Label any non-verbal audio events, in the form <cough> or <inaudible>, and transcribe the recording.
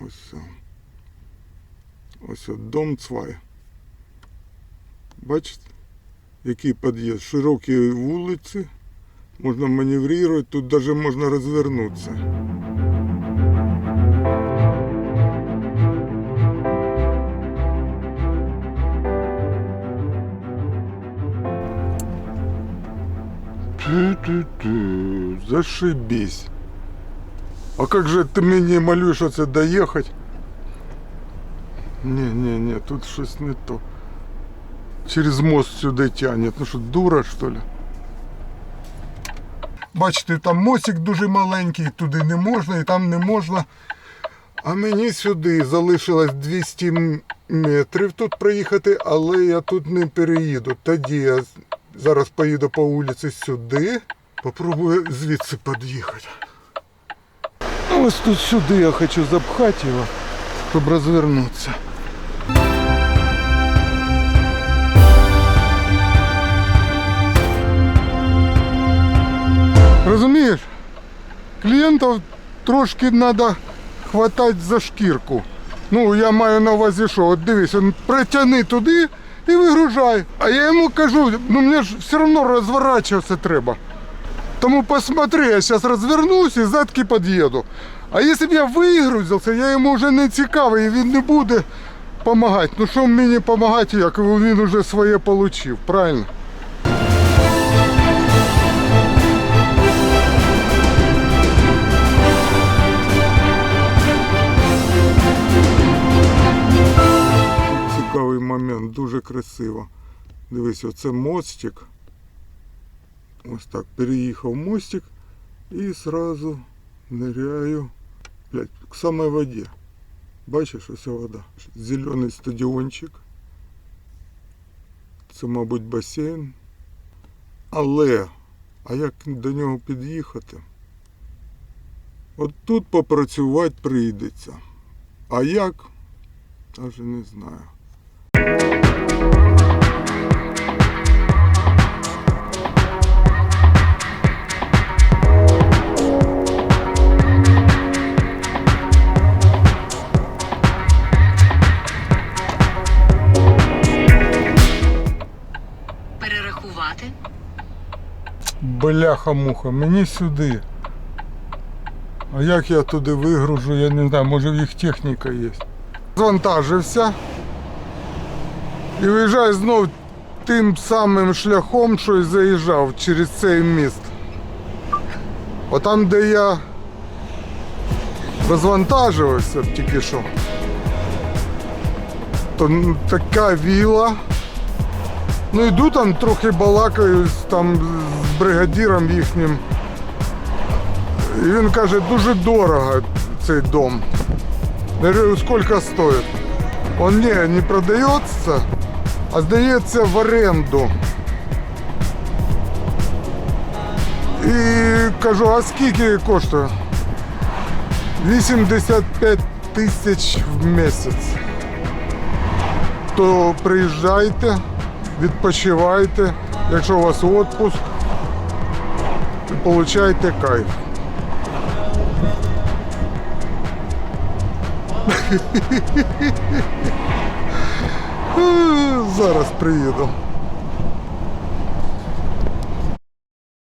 Ось. Ось дом Цвай. Бачите? Який під'їзд? Широкі вулиці. Можна маневрувати, тут навіть можна розвернутися. Ту-ту-ту, зашибись. А как же ты мне малюєш оце доїхати? Ні, ні, ні, тут щось не то. Через мост сюди тянет. Ну що, дура, що ли? Бачите, там мостик дуже маленький, туди не можна і там не можна. А мені сюди залишилось 200 метрів тут проїхати, але я тут не переїду. Тоді я зараз поїду по вулиці сюди. Попробую звідси під'їхати. Ось тут сюди я хочу запхати його, щоб розвернутися. Розумієш? Клієнтів трошки треба хватати за шкірку. Ну, я маю на увазі, що от дивись, он притягни туди і вигружай. А я йому кажу, ну мені ж все одно розворачуватися треба. Тому посмотри, я зараз розвернусь і задки під'їду. А якщо б я вигрузився, я йому вже не цікавий, і він не буде допомагати. Ну що мені допомагати, як він вже своє отримав, правильно? Цікавий момент, дуже красиво. Дивись, оце мостик. Ось так, переїхав мостик і сразу ныряю блядь, к самой воде. Бачиш, ось вода. Зелений стадіончик. Це, мабуть, басейн. Але, а як до нього під'їхати? От тут попрацювати прийдеться. А як? Навіть не знаю. Бляха-муха, мені сюди. А як я туди вигружу, я не знаю, може в їх техніка є. Звантажився і виїжджаю знов тим самим шляхом, що й заїжджав через цей міст. Отам, де я розвантажувався тільки що, то така віла. Ну йду там трохи балакаю там з бригадіром їхнім. І він каже, дуже дорого цей дом. Я говорю, скільки стоїть? Он не, не продається, а здається в оренду. І кажу, а скільки коштує? 85 тисяч в місяць. То приїжджайте відпочивайте, якщо у вас відпуск, получайте кайф. <laughs> Зараз приїду.